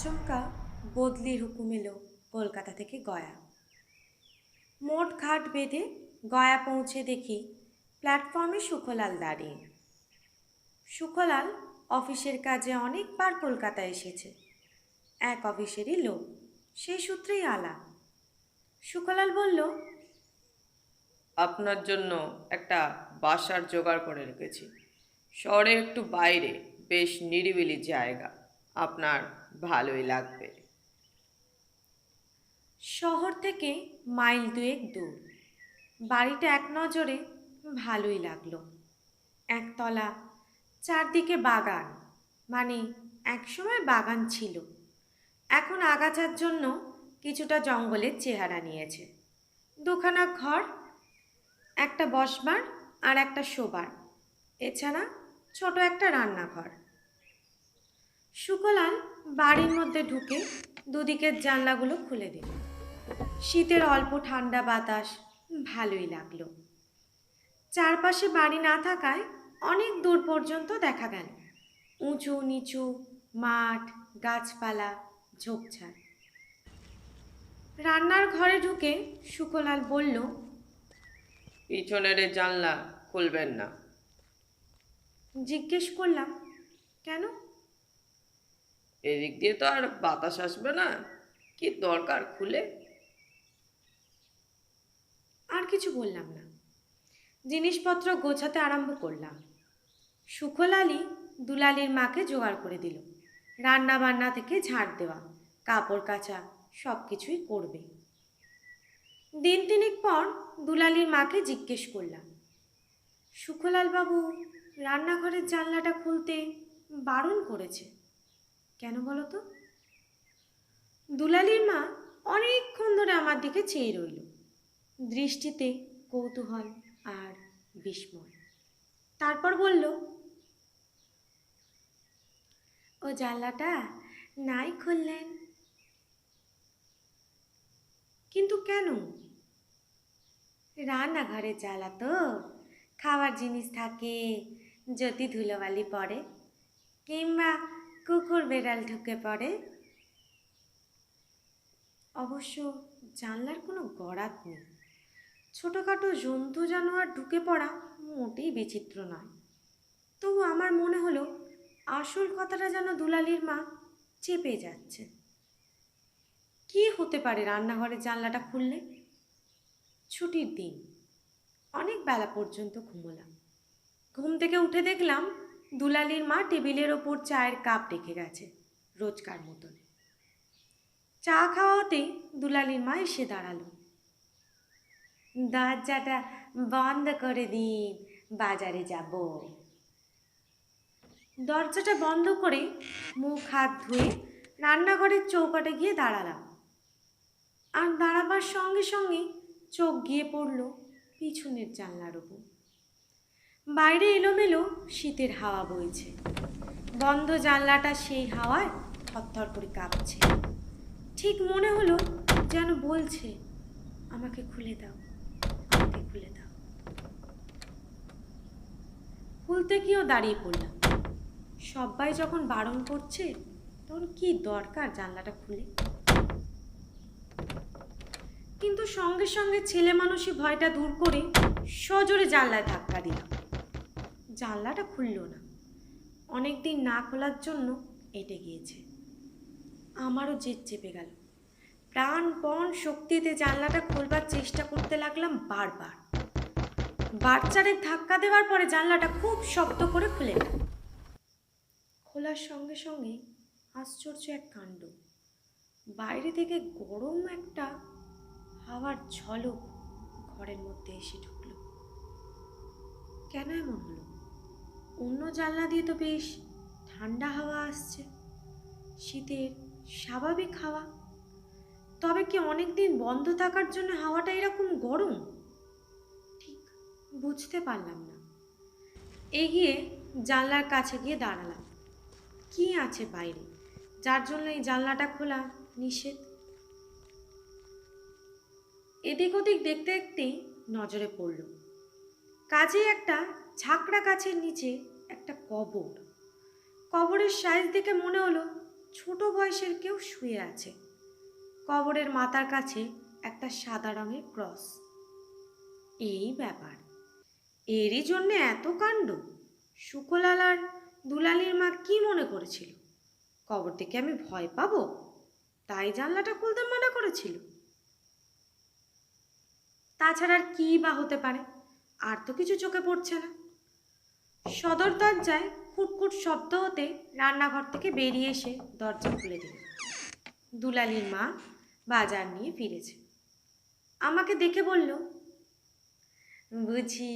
আচমকা বদলির হুকুম এলো কলকাতা থেকে গয়া। মোট ঘাট বেঁধে গয়া পৌঁছে দেখি প্ল্যাটফর্মে সুখলাল দাঁড়িয়ে। সুখলাল অফিসের কাজে অনেকবার কলকাতা এসেছে। এক অফিসেরই লোক সেই সূত্রেই আলাপ সুখলাল বলল, আপনার জন্য একটা বাসার জোগাড় করে রেখেছি। শহরে একটু বাইরে বেশ নিরিবিলি জায়গা। আপনার ভালোই লাগবে। শহর থেকে মাইল দুয়েক দূর। বাড়িটা এক নজরে ভালোই লাগল। একতলা, চারদিকে বাগান মানে একসময় বাগান ছিল। এখন আগাছার জন্য কিছুটা জঙ্গলের চেহারা নিয়েছে। দুখানা ঘর, একটা বসবার আর একটা শোবার। এছাড়া ছোট একটা রান্নাঘর। সুকলাল বাড়ির মধ্যে ঢুকে দুদিকের জানলাগুলো খুলে দিল। শীতের অল্প ঠান্ডা বাতাস ভালোই লাগল। চারপাশে বাড়ি না থাকায় অনেক দূর পর্যন্ত দেখা গেল উঁচু নিচু মাঠ গাছপালা ঝোপঝাড়। রান্নার ঘরে ঢুকে সুকলাল বলল পিছনের জানলা খুলবেন না। জিজ্ঞেস করলাম কেন? এদিক দিয়ে তো আর বাতাস আসবে না। কি দরকার খুলে? আর কিছু বললাম না। জিনিসপত্র গোছাতে আরম্ভ করলাম। সুখলালি দুলালির মাকে জোগাড় করে দিল। রান্না বান্না থেকে ঝাড় দেওয়া, কাপড় কাচা সব কিছুই করবে। দিন তিনেক পর দুলালির মাকে জিজ্ঞেস করলাম সুখলাল বাবু রান্নাঘরের জানলাটা খুলতে বারণ করেছে? কেন বলো তো? দুলালির মা অনেকক্ষণ ধরে আমার দিকে চেয়ে রইল। দৃষ্টিতে কৌতূহল আর বিস্ময়। তারপর বলল, ও জানলাটা নাই খুললেন। কিন্তু কেন? রান্নাঘরের জ্বালা তো। খাবার জিনিস থাকে, যদি ধুলোবালি পড়ে। কিংবা কুকুর বেড়াল ঢুকে পড়ে। অবশ্য জানলার কোনো গড়াত নেই। ছোটোখাটো জন্তু জানোয়ার ঢুকে পড়া মোটেই বিচিত্র নয়। তবু আমার মনে হলো, আসল কথাটা যেন দুলালির মা চেপে যাচ্ছে। কি হতে পারে রান্নাঘরের জানলাটা খুললে? ছুটির দিন, অনেক বেলা পর্যন্ত ঘুমোলাম। ঘুম থেকে উঠে দেখলাম দুলালির মা টেবিলের ওপর চায়ের কাপ রেখে গেছে, রোজকার মতন। চা খাওয়াতেই দুলালির মা এসে দাঁড়াল। দরজাটা বন্ধ করে দিন, বাজারে যাব। দরজাটা বন্ধ করে মুখ হাত ধুয়ে রান্নাঘরের চৌকাটে গিয়ে দাঁড়ালাম। আর দাঁড়াবার সঙ্গে সঙ্গে চোখ গিয়ে পড়ল পিছনের জানলার ওপর। বাইরে এলোমেলো শীতের হাওয়া বইছে। বন্ধ জানলাটা সেই হাওয়ায় থরথর করে কাঁপছে। ঠিক মনে হলো যেন বলছে, আমাকে খুলে দাও, আমাকে খুলে দাও। খুলতে গিয়েও দাঁড়িয়ে পড়লাম। সবাই যখন বারণ করছে, তখন কি দরকার জানলাটা খুলে? কিন্তু সঙ্গে সঙ্গে ছেলে মানুষই ভয়টা দূর করে সজোরে জানলায় ধাক্কা দিলাম। জানলাটা খুলল না। অনেক দিন না খোলার জন্য এটে গিয়েছে। আমারও জেদ চেপে গেল। প্রাণপণ শক্তিতে জানলাটা খোলবার চেষ্টা করতে লাগলাম বারবার। বাচ্চাদের ধাক্কা দেওয়ার পরে জানলাটা খুব শব্দ করে খুলে গেল খোলার সঙ্গে সঙ্গে আশ্চর্য এক কাণ্ড। বাইরে থেকে গরম একটা হাওয়ার ঝলক ঘরের মধ্যে এসে ঢুকলো। কেন এমন হলো? অন্য জানলা দিয়ে তো বেশ ঠান্ডা হাওয়া আসছে। শীতের স্বাভাবিক হাওয়া। তবে কি অনেক দিন বন্ধ থাকার জন্য হাওয়াটা এরকম গরম? ঠিক বুঝতে পারলাম না। এগিয়ে জানলার কাছে গিয়ে দাঁড়ালাম। কি আছে বাইরে? যার জন্য এই জানলাটা খোলা নিষেধ? এদিক ওদিক দেখতে দেখতেই নজরে পড়ল। কাজে একটা ঝাঁকড়া গাছের নিচে একটা কবর। কবরের সাইজ দেখে মনে হলো ছোট বয়সের কেউ শুয়ে আছে। কবরের মাথার কাছে একটা সাদা রঙের ক্রস। এই ব্যাপার। এরই জন্যে এত কাণ্ড। সুকলাল আর দুলালির মা কি মনে করেছিল? কবর থেকে আমি ভয় পাবো? তাই জানলাটা খুলতে মানা করেছিল। তাছাড়া আর কী বা হতে পারে? আর তো কিছু চোখে পড়ছে না। সদর দরজায় কুটকুট শব্দ হতে রান্নাঘর থেকে বেরিয়ে এসে দরজা খুলে দিল। দুলালির মা বাজার নিয়ে ফিরেছে। আমাকে দেখে বলল, বুঝি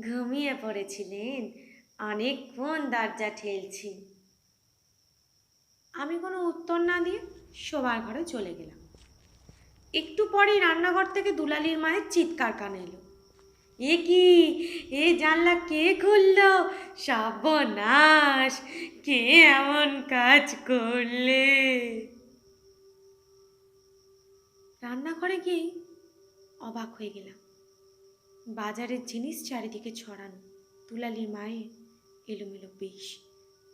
ঘুমিয়ে পড়েছিলেন, অনেকক্ষণ দরজা ঠেলছি। আমি কোনো উত্তর না দিয়ে শোবার ঘরে চলে গেলাম। একটু পরেই রান্নাঘর থেকে দুলালির মায়ের চিৎকার কানে এলো। এ কি? এ জানলা কে খুললো? সর্বনাশ! কে এমন কাজ করলে? রান্নাঘরে গিয়েই অবাক হয়ে গেলাম। বাজারের জিনিস চারিদিকে ছড়ানো, দুলালির মায়ের এলোমেলো বেশ,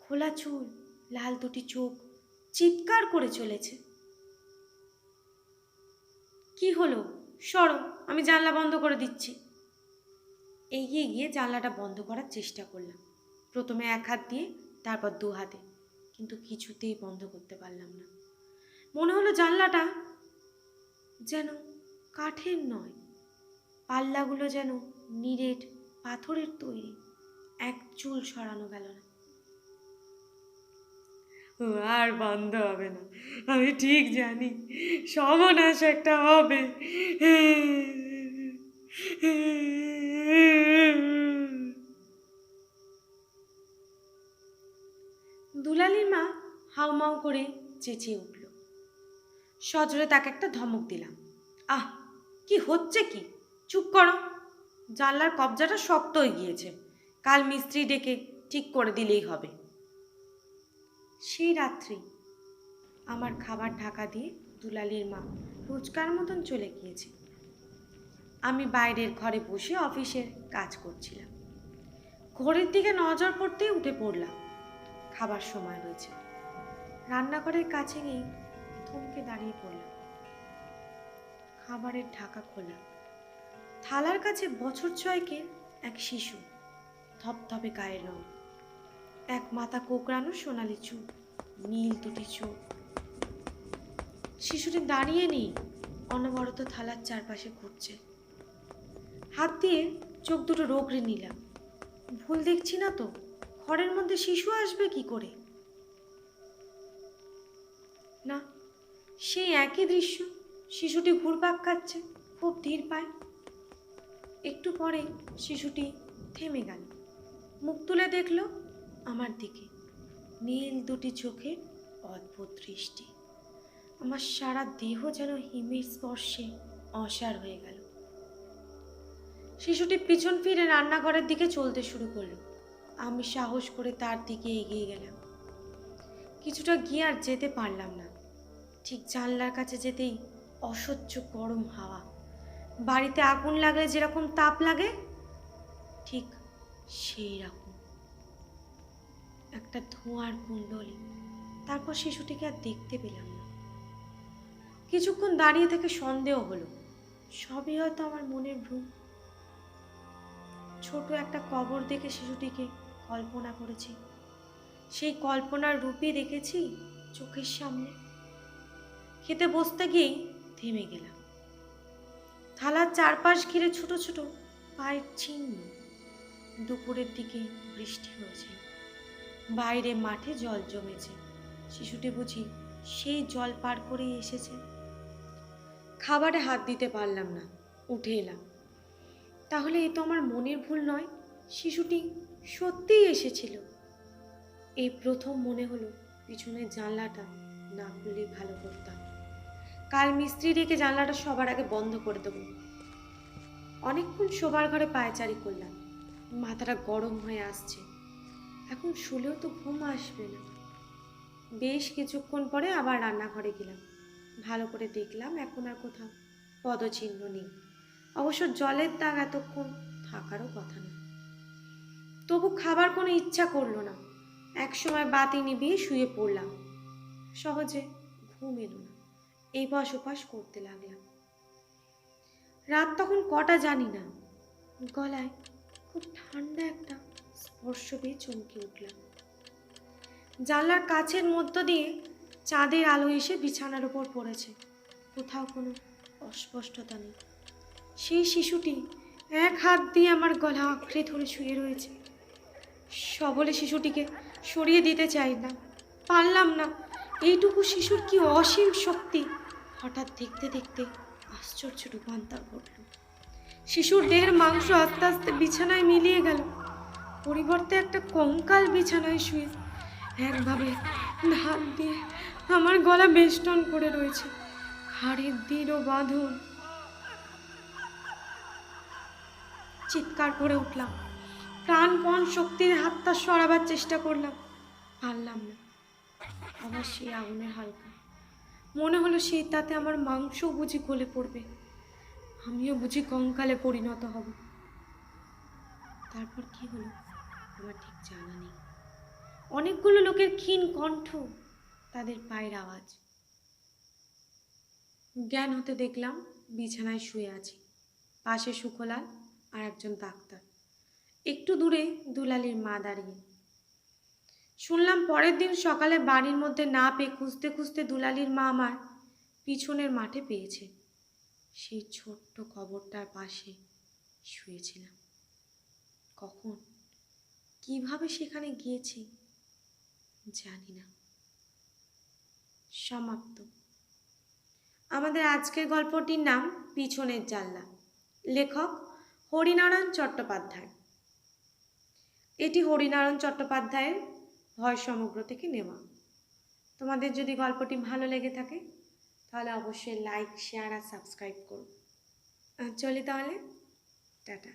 খোলা চুল, লাল দুটি চোখ, চিৎকার করে চলেছে। কি হলো? সরো, আমি জানলা বন্ধ করে দিচ্ছি। এগিয়ে গিয়ে জানলাটা বন্ধ করার চেষ্টা করলাম। প্রথমে এক হাত দিয়ে, তারপর দু হাতে। কিন্তু কিছুতেই বন্ধ করতে পারলাম না। মনে হলো জানলাটা যেন কাঠের নয়। পাল্লাগুলো যেন নিরেট পাথরের তৈরি। এক চুল সরানো গেল না। আর বন্ধ হবে না। আমি ঠিক জানি। সর্বনাশ একটা হবে। হাউমাউ করে চেঁচিয়ে উঠল। সজোরে তাকে একটা ধমক দিলাম। আহ, কি হচ্ছে কি? চুপ করো। জানলার কবজাটা শক্ত হয়ে গিয়েছে। কাল মিস্ত্রি ডেকে ঠিক করে দিলেই হবে। সেই রাত্রি আমার খাবার ঢাকা দিয়ে দুলালির মা রোজকার মতন চলে গিয়েছে। আমি বাইরের ঘরে বসে অফিসের কাজ করছিলাম। ঘড়ির দিকে নজর পড়তেই উঠে পড়লাম। খাবার সময় হয়েছে রান্নাঘরের কাছে গিয়ে থমকে দাঁড়িয়ে পড়লাম। খাবারের ঢাকা খোলা। থালার কাছে বছর ছয়কে এক শিশু, ধপধপে গায়ের রং। এক মাথা কোকড়ানো সোনালি চুল, নীল দুটি চোখ। শিশুটি দাঁড়িয়ে নেই, অনবরত থালার চারপাশে ঘুরছে। হাত দিয়ে চোখ দুটো রোগড়ে নিলাম। ভুল দেখছি না তো? ঘরের মধ্যে শিশু আসবে কি করে? না, সেই একই দৃশ্য শিশুটি ঘুরপাক খাচ্ছে, খুব ধীর পায়। একটু পরে শিশুটি থেমে গেল। মুখ তুলে দেখল আমার দিকে নীল দুটি চোখে অদ্ভুত দৃষ্টি। আমার সারা দেহ যেন হিমের স্পর্শে অসার হয়ে গেল। শিশুটি পিছন ফিরে রান্নাঘরের দিকে চলতে শুরু করল। আমি সাহস করে তার দিকে এগিয়ে গেলাম। কিছুটা গিয়ে আর যেতে পারলাম না। ঠিক জানলার কাছে যেতেই অসহ্য গরম হাওয়া। বাড়িতে আগুন লাগলে যেরকম তাপ লাগে, ঠিক সেই রকম একটা ধোঁয়ার কুণ্ডলি। তারপর শিশুটিকে আর দেখতে পেলাম না। কিছুক্ষণ দাঁড়িয়ে থেকে সন্দেহ হলো, সবই হয়তো আমার মনের ভ্রম ছোট একটা কবর দেখে শিশুটিকে কল্পনা করেছি। সেই কল্পনার রূপে দেখেছি চোখের সামনে। খেতে বসতে গিয়েই থেমে গেলাম। থালার চারপাশ ঘিরে ছোট ছোট পায়ের চিহ্ন। দুপুরের দিকে বৃষ্টি হয়েছিল বাইরে মাঠে জল জমেছে। শিশুটি বুঝি সেই জল পার করেই এসেছে। খাবারে হাত দিতে পারলাম না, উঠে এলাম। তাহলে এ তো আমার মনের ভুল নয়, শিশুটি সত্যিই এসেছিল। এই প্রথম মনে হলো পিছনের জানলাটা না খুললেই ভালো করতাম। কাল মিস্ত্রি ডেকে জানলাটা সবার আগে বন্ধ করে দেবো। অনেকক্ষণ শোবার ঘরে পায়চারি করলাম। মাথাটা গরম হয়ে আসছে। এখন শুলেও তো ঘুম আসবে না। বেশ কিছুক্ষণ পরে আবার রান্নাঘরে গেলাম। ভালো করে দেখলাম এখন আর কোথাও পদচিহ্ন নেই। অবশ্য জলের দাগ এতক্ষণ থাকারও কথা না। তবু খাবার কোনো ইচ্ছা করল না। এক সময় বাতি নিভিয়ে শুয়ে পড়লাম। সহজে ঘুম এলো না। এপাশ ওপাশ করতে লাগলাম। রাত তখন কটা জানি না। গলায় খুব ঠান্ডা একটা স্পর্শ পেয়ে চমকে উঠলাম। জানলার কাছের মধ্য দিয়ে চাঁদের আলো এসে বিছানার উপর পড়েছে। কোথাও কোনো অস্পষ্টতা নেই। সেই শিশুটি এক হাত দিয়ে আমার গলা আঁকড়ে ধরে শুয়ে রয়েছে। সবলে শিশুটিকে সরিয়ে দিতে চাই না, পারলাম না। এইটুকু শিশুর কি অসীম শক্তি? হঠাৎ দেখতে দেখতে আশ্চর্য রূপান্তর ঘটল। শিশুর দেহের মাংস আস্তে আস্তে বিছানায় মিলিয়ে গেল। পরিবর্তে একটা কঙ্কাল বিছানায় শুয়ে একভাবে হাত দিয়ে আমার গলা বেষ্টন করে রয়েছে। হাড়ের দৃঢ় বাঁধন। চিৎকার করে উঠলাম। প্রাণপণ শক্তির হাতটা সরাবার চেষ্টা করলাম। পারলাম না। আবার সেই আগুনের হালকা মনে হলো সেই তাতে আমার মাংস বুঝি গলে পড়বে। আমিও বুঝি কঙ্কালে পরিণত হব। তারপর কি হলো? আমার ঠিক জানা নেই। অনেকগুলো লোকের ক্ষীণ কণ্ঠ, তাদের পায়ের আওয়াজ। জ্ঞান হতে দেখলাম, বিছানায় শুয়ে আছি। পাশে সুখলাল আর একজন ডাক্তার। একটু দূরে দুলালির মা দাঁড়িয়ে। শুনলাম পরের দিন সকালে বাড়ির মধ্যে না পেয়ে খুঁজতে খুঁজতে দুলালির মা আমার পিছনের মাঠে পেয়েছে। সেই ছোট্ট কবরটার পাশে শুয়েছিলাম। কখন? কীভাবে সেখানে গিয়েছি? জানি না। সমাপ্ত। আমাদের আজকের গল্পটির নাম পিছনের জানলা। লেখক হরিনারায়ণ চট্টোপাধ্যায়। এটি হরিনারায়ণ চট্টোপাধ্যায়ের ভয় সমগ্র থেকে নেওয়া। তোমাদের যদি গল্পটি ভালো লেগে থাকে, তাহলে অবশ্যই লাইক শেয়ার আর সাবস্ক্রাইব করো। চলি তাহলে। টাটা।